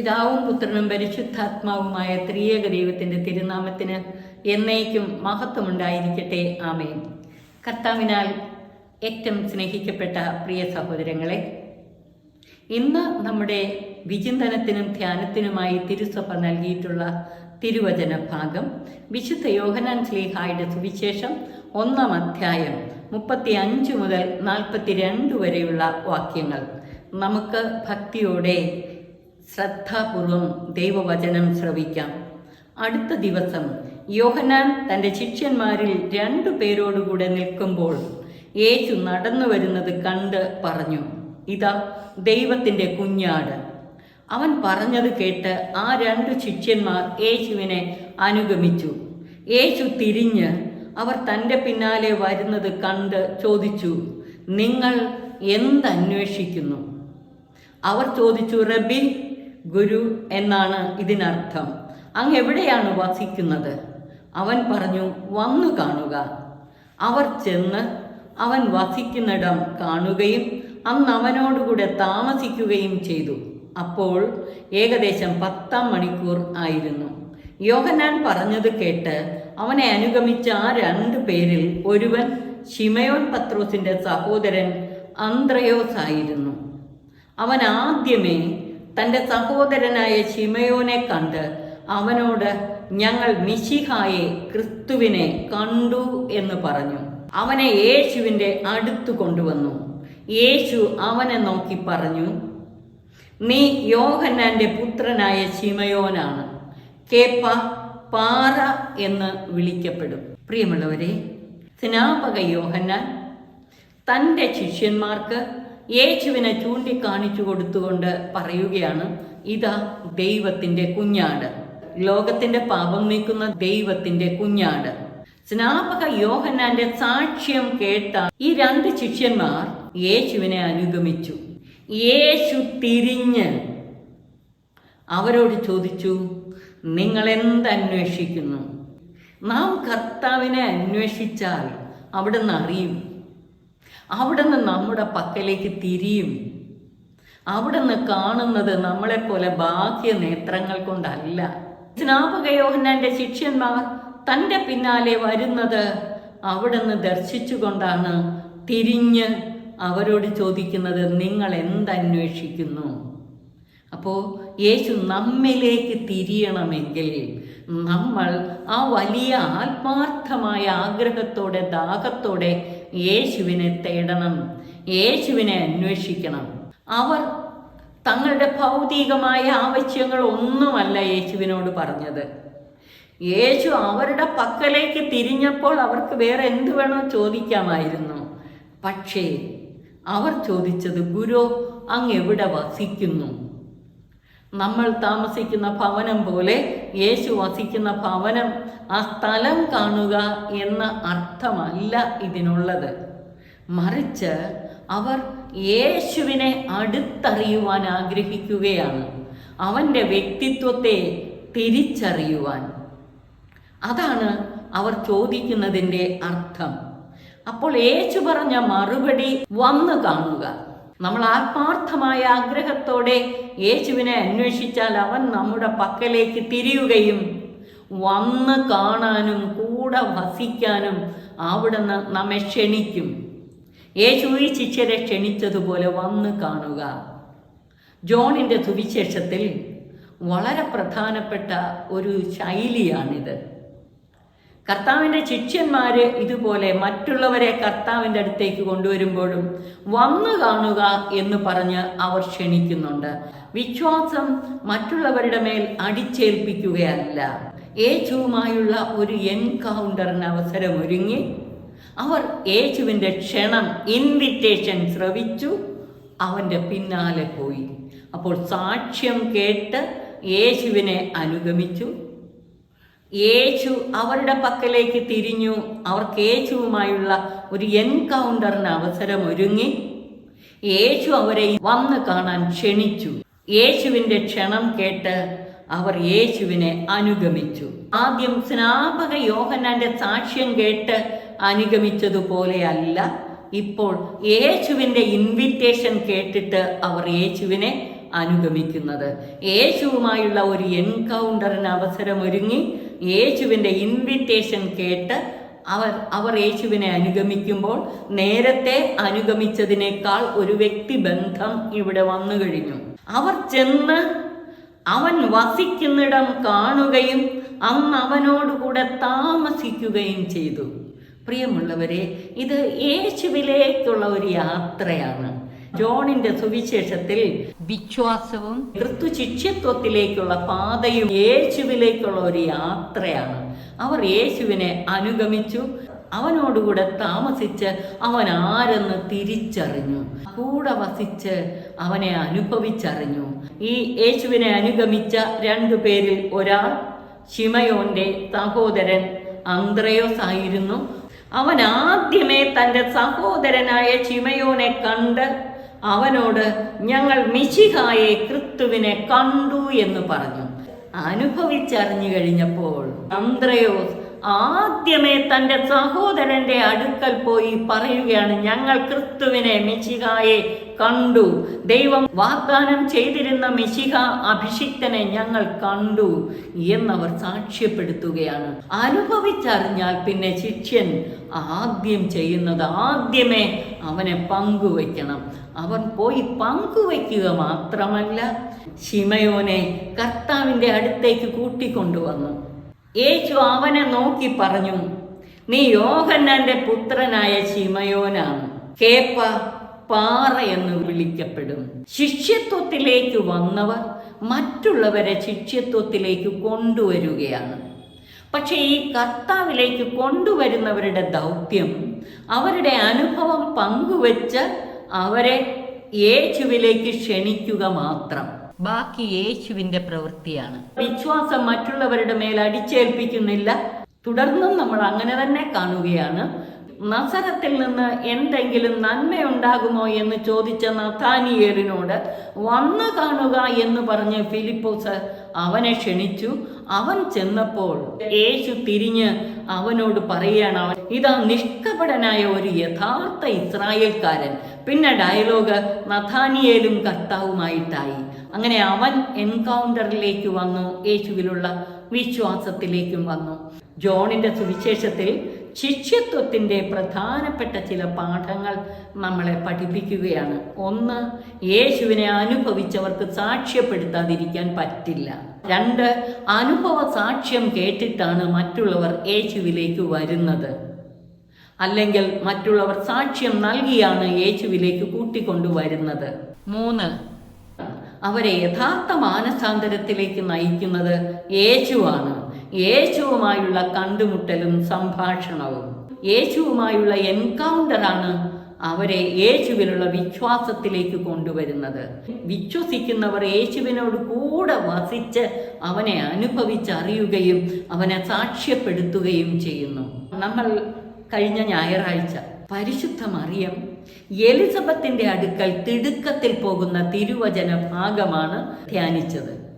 പിതാവും പുത്രനും പരിശുദ്ധാത്മാവുമായ ത്രിയേക ദൈവത്തിന്റെ തിരുനാമത്തിന് എന്നേക്കും മഹത്വമുണ്ടായിരിക്കട്ടെ. ആമേൻ. കർത്താവിനാൽ ഏറ്റവും സ്നേഹിക്കപ്പെട്ട പ്രിയ സഹോദരങ്ങളെ ഇന്ന് നമ്മുടെ വിചിന്തനത്തിനും ധ്യാനത്തിനുമായി തിരുസഭ നൽകിയിട്ടുള്ള തിരുവചന ഭാഗം വിശുദ്ധ യോഹനാൻ സ്ലീഹായുടെ സുവിശേഷം ഒന്നാം അധ്യായം മുപ്പത്തി അഞ്ച് മുതൽ നാൽപ്പത്തിരണ്ട് വരെയുള്ള വാക്യങ്ങൾ. നമുക്ക് ഭക്തിയോടെ ശ്രദ്ധാപൂർവം ദൈവവചനം ശ്രവിക്കാം. അടുത്ത ദിവസം യോഹനാൻ തന്റെ ശിഷ്യന്മാരിൽ രണ്ടു പേരോടുകൂടെ നിൽക്കുമ്പോൾ യേശു നടന്നു വരുന്നത് കണ്ട് പറഞ്ഞു ഇതാ ദൈവത്തിന്റെ കുഞ്ഞാട്. അവൻ പറഞ്ഞത് കേട്ട് ആ രണ്ടു ശിഷ്യന്മാർ യേശുവിനെ അനുഗമിച്ചു. യേശു തിരിഞ്ഞ് അവർ തന്റെ പിന്നാലെ വരുന്നത് കണ്ട് ചോദിച്ചു നിങ്ങൾ എന്തന്വേഷിക്കുന്നു അവർ ചോദിച്ചു റബി ഗുരു എന്നാണ് ഇതിനർത്ഥം. അങ്ങ് എവിടെയാണ് വസിക്കുന്നത്? അവൻ പറഞ്ഞു വന്നു കാണുക. അവർ ചെന്ന് അവൻ വസിക്കുന്നിടം കാണുകയും അന്ന് അവനോടുകൂടെ താമസിക്കുകയും ചെയ്തു. അപ്പോൾ ഏകദേശം പത്താം മണിക്കൂർ ആയിരുന്നു. യോഹനാൻ പറഞ്ഞത് കേട്ട് അവനെ അനുഗമിച്ച ആ രണ്ട് പേരിൽ ഒരുവൻ ഷിമയോൻ പത്രോസിന്റെ സഹോദരൻ അന്ത്രയോസ് ആയിരുന്നു അവൻ ആദ്യമേ തന്റെ സഹോദരനായ ചിമയോനെ കണ്ട് അവനോട് ഞങ്ങൾ മിശിഹായെ ക്രിസ്തുവിനെ കണ്ടു എന്ന് പറഞ്ഞു. അവനെ യേശുവിന്റെ അടുത്തു കൊണ്ടുവന്നു. യേശു അവനെ നോക്കി പറഞ്ഞു നീ യോഹന്നാന്റെ പുത്രനായ ശിമയോനാണ്. കേപ്പ പാറ എന്ന് വിളിക്കപ്പെടും. പ്രിയമുള്ളവരെ സ്നാപക യോഹന്നാൻ തന്റെ ശിഷ്യന്മാർക്ക് യേശുവിനെ ചൂണ്ടിക്കാണിച്ചു കൊടുത്തുകൊണ്ട് പറയുകയാണ് ഇതാ ദൈവത്തിന്റെ കുഞ്ഞാട്. ലോകത്തിന്റെ പാപം നീക്കുന്ന ദൈവത്തിന്റെ കുഞ്ഞാട്. സ്നാപക യോഹന്നാന്റെ സാക്ഷ്യം കേട്ട ഈ രണ്ട് ശിഷ്യന്മാർ യേശുവിനെ അനുഗമിച്ചു. യേശു തിരിഞ്ഞ് അവരോട് ചോദിച്ചു നിങ്ങൾ എന്തന്വേഷിക്കുന്നു നാം കർത്താവിനെ അന്വേഷിച്ചാൽ അവിടുന്ന് അറിയും. അവിടുന്ന് നമ്മുടെ പക്കലേക്ക് തിരിയും. അവിടുന്ന് കാണുന്നത് നമ്മളെപ്പോലെ ബാഹ്യ നേത്രങ്ങൾ കൊണ്ടല്ല. സ്നാപക യോഹന്നാന്റെ ശിഷ്യന്മാർ തന്റെ പിന്നാലെ വരുന്നത് അവിടുന്ന് ദർശിച്ചുകൊണ്ടാണ്. തിരിഞ്ഞ് അവരോട് ചോദിക്കുന്നത് നിങ്ങൾ എന്തന്വേഷിക്കുന്നു? അപ്പോൾ യേശു നമ്മിലേക്ക് തിരിയണമെങ്കിൽ നമ്മൾ ആ വലിയ ആത്മാർത്ഥമായ ആഗ്രഹത്തോടെ ദാഹത്തോടെ യേശുവിനെ തേടണം യേശുവിനെ അന്വേഷിക്കണം. അവർ തങ്ങളുടെ ഭൗതികമായ ആവശ്യങ്ങൾ ഒന്നുമല്ല യേശുവിനോട് പറഞ്ഞത്. യേശു അവരുടെ പക്കലേക്ക് തിരിഞ്ഞപ്പോൾ അവർക്ക് വേറെ എന്ത് വേണോ ചോദിക്കാമായിരുന്നു. പക്ഷേ അവർ ചോദിച്ചത് ഗുരു അങ്ങ് എവിടെ വസിക്കുന്നു? നമ്മൾ താമസിക്കുന്ന ഭവനം പോലെ യേശു വസിക്കുന്ന ഭവനം ആ സ്ഥലം കാണുക എന്ന അർത്ഥമല്ല ഇതിനുള്ളത്. മറിച്ച് അവർ യേശുവിനെ അടുത്തറിയുവാൻ ആഗ്രഹിക്കുകയാണ്. അവന്റെ വ്യക്തിത്വത്തെ തിരിച്ചറിയുവാൻ. അതാണ് അവർ ചോദിക്കുന്നതിന്റെ അർത്ഥം. അപ്പോൾ യേശു പറഞ്ഞ മറുപടി വന്നു കാണുക. നമ്മൾ ആത്മാർത്ഥമായ ആഗ്രഹത്തോടെ യേശുവിനെ അന്വേഷിച്ചാൽ അവൻ നമ്മുടെ പക്കലേക്ക് തിരിയുകയും വന്ന് കാണാനും കൂടെ വസിക്കാനും അവിടുന്ന് നമ്മെ ക്ഷണിക്കും. യേശു ഈ ശിഷ്യരെ ക്ഷണിച്ചതുപോലെ വന്ന് കാണുക. ജോണിന്റെ സുവിശേഷത്തിൽ വളരെ പ്രധാനപ്പെട്ട ഒരു ശൈലിയാണിത്. കർത്താവിന്റെ ശിഷ്യന്മാർ ഇതുപോലെ മറ്റുള്ളവരെ കർത്താവിന്റെ അടുത്തേക്ക് കൊണ്ടുവരുമ്പോഴും വന്നു കാണുക എന്ന് പറഞ്ഞ് അവർ ക്ഷണിക്കുന്നുണ്ട്. വിശ്വാസം മറ്റുള്ളവരുടെ മേൽ അടിച്ചേൽപ്പിക്കുകയല്ല. യേശുവുമായുള്ള ഒരു എൻകൗണ്ടറിന് അവസരമൊരുങ്ങി അവർ യേശുവിന്റെ ക്ഷണം ഇൻവിറ്റേഷൻ ശ്രവിച്ചു അവന്റെ പിന്നാലെ പോയി. അപ്പോൾ സാക്ഷ്യം കേട്ട് യേശുവിനെ അനുഗമിച്ചു. യേശു അവരുടെ പക്കലേക്ക് തിരിഞ്ഞു. അവർക്ക് യേശുവുമായുള്ള ഒരു എൻകൗണ്ടറിന് അവസരം ഒരുങ്ങി. യേശു അവരെ വന്ന് കാണാൻ ക്ഷണിച്ചു. യേശുവിന്റെ ക്ഷണം കേട്ട് അവർ യേശുവിനെ അനുഗമിച്ചു. ആദ്യം സ്നാപക യോഹന്നാന്റെ സാക്ഷ്യം കേട്ട് അനുഗമിച്ചതുപോലെയല്ല ഇപ്പോൾ യേശുവിന്റെ ഇൻവിറ്റേഷൻ കേട്ടിട്ട് അവർ യേശുവിനെ അനുഗമിക്കുന്നത്. യേശുവുമായുള്ള ഒരു എൻകൗണ്ടറിന് അവസരമൊരുങ്ങി യേശുവിന്റെ ഇൻവിറ്റേഷൻ കേട്ട് അവർ അവർ യേശുവിനെ അനുഗമിക്കുമ്പോൾ നേരത്തെ അനുഗമിച്ചതിനേക്കാൾ ഒരു വ്യക്തി ബന്ധം ഇവിടെ വന്നു കഴിഞ്ഞു. അവർ ചെന്ന് അവൻ വസിക്കുന്നിടം കാണുകയും അന്ന് അവനോടുകൂടെ താമസിക്കുകയും ചെയ്തു. പ്രിയമുള്ളവരെ ഇത് യേശുവിലേക്കുള്ള ഒരു യാത്രയാണ്. ജോണിന്റെ സുവിശേഷത്തിൽ വിശ്വാസവും ക്രിസ്തു ശിഷ്യത്വത്തിലേക്കുള്ള പാതയും യേശുവിലേക്കുള്ള ഒരു യാത്രയാണ്. അവർ യേശുവിനെ അനുഗമിച്ചു. അവനോടുകൂടെ താമസിച്ച് അവൻ ആരെന്ന് തിരിച്ചറിഞ്ഞു. കൂടെ വസിച്ച് അവനെ അനുഭവിച്ചറിഞ്ഞു. ഈ യേശുവിനെ അനുഗമിച്ച രണ്ടു പേരിൽ ഒരാൾ ഷിമയോന്റെ സഹോദരൻ അന്ത്രയോസ് ആയിരുന്നു. അവൻ ആദ്യമേ തന്റെ സഹോദരനായ ചിമയോനെ കണ്ട് അവനോട് ഞങ്ങൾ മിശിഹായെ ക്രിസ്തുവിനെ കണ്ടു എന്ന് പറഞ്ഞു. അനുഭവിച്ചറിഞ്ഞു കഴിഞ്ഞപ്പോൾ അന്ത്രയോസ് ആദ്യമേ തന്റെ സഹോദരന്റെ അടുക്കൽ പോയി പറയുകയാണ് ഞങ്ങൾ ക്രിസ്തുവിനെ മിശിഹായെ കണ്ടു. ദൈവം വാഗ്ദാനം ചെയ്തിരുന്ന മിശിഹ അഭിഷിക്തനെ ഞങ്ങൾ കണ്ടു എന്നവർ സാക്ഷ്യപ്പെടുത്തുകയാണ്. അനുഭവിച്ചറിഞ്ഞാൽ പിന്നെ ശിഷ്യൻ ആദ്യം ചെയ്യുന്നത് ആദ്യമേ അവനെ പങ്കുവയ്ക്കണം. അവൻ പോയി പങ്കുവയ്ക്കുക മാത്രമല്ല ശിമയോനെ കർത്താവിന്റെ അടുത്തേക്ക് കൂട്ടിക്കൊണ്ടുവന്നു. യേശു അവനെ നോക്കി പറഞ്ഞു നീ യോഹന്നാന്റെ പുത്രനായ ശിമയോനാണ്. കേപ്പ പാറ എന്ന് വിളിക്കപ്പെടും. ശിഷ്യത്വത്തിലേക്ക് വന്നവർ മറ്റുള്ളവരെ ശിഷ്യത്വത്തിലേക്ക് കൊണ്ടുവരികയാണ്. പക്ഷേ ഈ കർത്താവിലേക്ക് കൊണ്ടുവരുന്നവരുടെ ദൗത്യം അവരുടെ അനുഭവം പങ്കുവെച്ച് അവരെ യേശുവിലേക്ക് ക്ഷണിക്കുക മാത്രം. ബാക്കി യേശുവിന്റെ പ്രവൃത്തിയാണ്. വിശ്വാസം മറ്റുള്ളവരുടെ മേൽ അടിച്ചേൽപ്പിക്കുന്നില്ല. തുടർന്നും നമ്മൾ അങ്ങനെ തന്നെ കാണുകയാണ്. നസരത്തിൽ നിന്ന് എന്തെങ്കിലും നന്മയുണ്ടാകുമോ എന്ന് ചോദിച്ച നഥാനിയേലിനോട് വന്നു കാണുക എന്ന് പറഞ്ഞ് ഫിലിപ്പോസ് അവനെ ക്ഷണിച്ചു. അവൻ ചെന്നപ്പോൾ യേശു തിരിഞ്ഞ് അവനോട് പറയുകയാണ് അവൻ ഇതാ നിഷ്കപടനായ ഒരു യഥാർത്ഥ ഇസ്രായേൽക്കാരൻ. പിന്നെ ഡയലോഗ് നഥാനിയേലും കർത്താവുമായിട്ടായി. അങ്ങനെ അവൻ എൻകൗണ്ടറിലേക്ക് വന്നു യേശുവിലുള്ള വിശ്വാസത്തിലേക്കും വന്നു. ജോണിന്റെ സുവിശേഷത്തിൽ ശിഷ്യത്വത്തിന്റെ പ്രധാനപ്പെട്ട ചില പാഠങ്ങൾ നമ്മളെ പഠിപ്പിക്കുകയാണ്. ഒന്ന് യേശുവിനെ അനുഭവിച്ചവർക്ക് സാക്ഷ്യപ്പെടുത്താതിരിക്കാൻ പറ്റില്ല. രണ്ട് അനുഭവ സാക്ഷ്യം കേട്ടിട്ടാണ് മറ്റുള്ളവർ യേശുവിലേക്ക് വരുന്നത്. അല്ലെങ്കിൽ മറ്റുള്ളവർ സാക്ഷ്യം നൽകിയാണ് യേശുവിലേക്ക് കൂട്ടിക്കൊണ്ടുവരുന്നത്. മൂന്ന്. അവരെ യഥാർത്ഥ മാനസാന്തരത്തിലേക്ക് നയിക്കുന്നത് യേശുവാണ്. യേശുവുമായുള്ള കണ്ടുമുട്ടലും സംഭാഷണവും. യേശുവുമായുള്ള എൻകൗണ്ടറാണ് അവരെ യേശുവിനുള്ള വിശ്വാസത്തിലേക്ക് കൊണ്ടുവരുന്നത്. വിശ്വസിക്കുന്നവർ യേശുവിനോട് കൂടെ വസിച്ച് അവനെ അനുഭവിച്ചറിയുകയും അവനെ സാക്ഷ്യപ്പെടുത്തുകയും ചെയ്യുന്നു. നമ്മൾ കഴിഞ്ഞ ഞായറാഴ്ച പരിശുദ്ധ മറിയം എലിസബത്തിന്റെ അടുക്കൽ തിടുക്കത്തിൽ പോകുന്ന തിരുവചന ഭാഗമാണ് ധ്യാനിച്ചത്.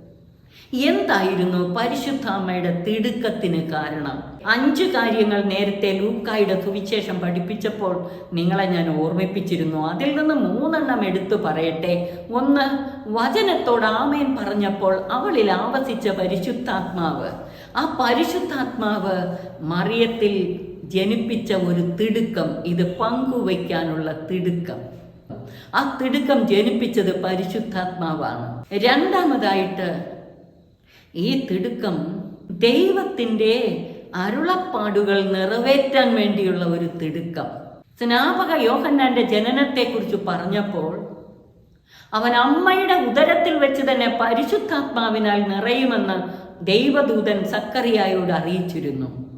എന്തായിരുന്നു പരിശുദ്ധ അമ്മയുടെ തിടുക്കത്തിന് കാരണം? അഞ്ച് കാര്യങ്ങൾ നേരത്തെ ലൂക്കായുടെ സുവിശേഷം പഠിപ്പിച്ചപ്പോൾ നിങ്ങളെ ഞാൻ ഓർമ്മിപ്പിച്ചിരുന്നു. അതിൽ നിന്ന് മൂന്നെണ്ണം എടുത്തു പറയട്ടെ. ഒന്ന് വചനത്തോട് ആമേൻ പറഞ്ഞപ്പോൾ അവളിൽ ആവസിച്ച പരിശുദ്ധാത്മാവ്. ആ പരിശുദ്ധാത്മാവ് മറിയത്തിൽ ജനിപ്പിച്ച ഒരു തിടുക്കം ഇത് പങ്കുവയ്ക്കാനുള്ള തിടുക്കം. ആ തിടുക്കം ജനിപ്പിച്ചത് പരിശുദ്ധാത്മാവാണ്. രണ്ടാമതായിട്ട് ഈ തിടുക്കം ദൈവത്തിന്റെ അരുളപ്പാടുകൾ നിറവേറ്റാൻ വേണ്ടിയുള്ള ഒരു തിടുക്കം. സ്നാപക യോഹന്നാന്റെ ജനനത്തെക്കുറിച്ച് പറഞ്ഞപ്പോൾ അവൻ അമ്മയുടെ ഉദരത്തിൽ വെച്ച് തന്നെ പരിശുദ്ധാത്മാവിനാൽ നിറയുമെന്ന് ദൈവദൂതൻ സക്കറിയായോട് അറിയിച്ചിരുന്നു.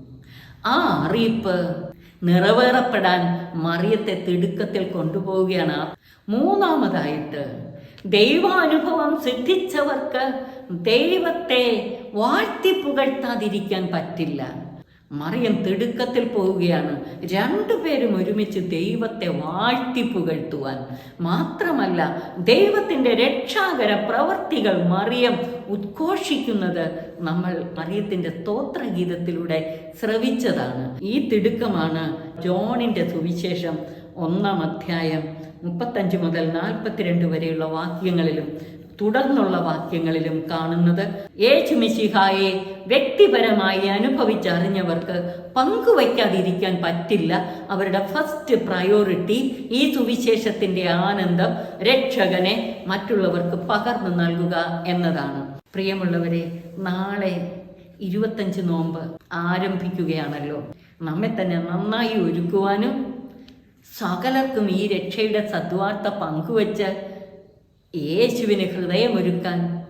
ആ അറിയിപ്പ് നിറവേറപ്പെടാൻ മറിയത്തെ തിടുക്കത്തിൽ കൊണ്ടുപോവുകയാണ്. മൂന്നാമതായിട്ട് ദൈവാനുഭവം സിദ്ധിച്ചവർക്ക് ദൈവത്തെ വാഴ്ത്തി പുകഴ്ത്താതിരിക്കാൻ പറ്റില്ല. മറിയം തിടുക്കത്തിൽ പോവുകയാണ്. രണ്ടുപേരും ഒരുമിച്ച് ദൈവത്തെ വാഴ്ത്തി പുകഴ്ത്തുവാൻ. മാത്രമല്ല ദൈവത്തിന്റെ രക്ഷാകര പ്രവർത്തികൾ മറിയം ഉദ്ഘോഷിക്കുന്നത് നമ്മൾ മറിയത്തിന്റെ സ്തോത്രഗീതത്തിലൂടെ ശ്രവിച്ചതാണ്. ഈ തിടുക്കമാണ് ജോണിന്റെ സുവിശേഷം ഒന്നാം അധ്യായം മുപ്പത്തഞ്ച് മുതൽ നാൽപ്പത്തിരണ്ട് വരെയുള്ള വാക്യങ്ങളിലും തുടർന്നുള്ള വാക്യങ്ങളിലും കാണുന്നത്. യേശു മിശിഹായെ വ്യക്തിപരമായി അനുഭവിച്ചറിഞ്ഞവർക്ക് പങ്കുവയ്ക്കാതിരിക്കാൻ പറ്റില്ല. അവരുടെ ഫസ്റ്റ് പ്രയോറിറ്റി ഈ സുവിശേഷത്തിന്റെ ആനന്ദം രക്ഷകനെ മറ്റുള്ളവർക്ക് പകർന്നു നൽകുക എന്നതാണ്. പ്രിയമുള്ളവരെ നാളെ ഇരുപത്തഞ്ച് നോമ്പ് ആരംഭിക്കുകയാണല്ലോ. നമ്മെ തന്നെ നന്നായി ഒരുക്കുവാനും സകലർക്കും ഈ രക്ഷയുടെ സദ്വാർത്ത പങ്കുവച്ച് യേശുവിന് ഹൃദയമൊരുക്കാൻ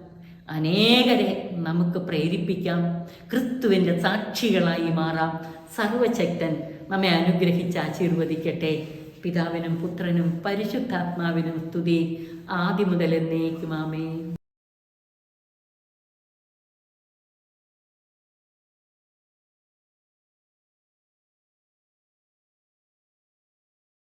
അനേകരെ നമുക്ക് പ്രേരിപ്പിക്കാം. ക്രിസ്തുവിന്റെ സാക്ഷികളായി മാറാം. സർവശക്തൻ നമ്മെ അനുഗ്രഹിച്ച് ആശീർവദിക്കട്ടെ. പിതാവിനും പുത്രനും പരിശുദ്ധാത്മാവിനും സ്തുതി. ആദ്യം മുതൽ എന്നേക്കും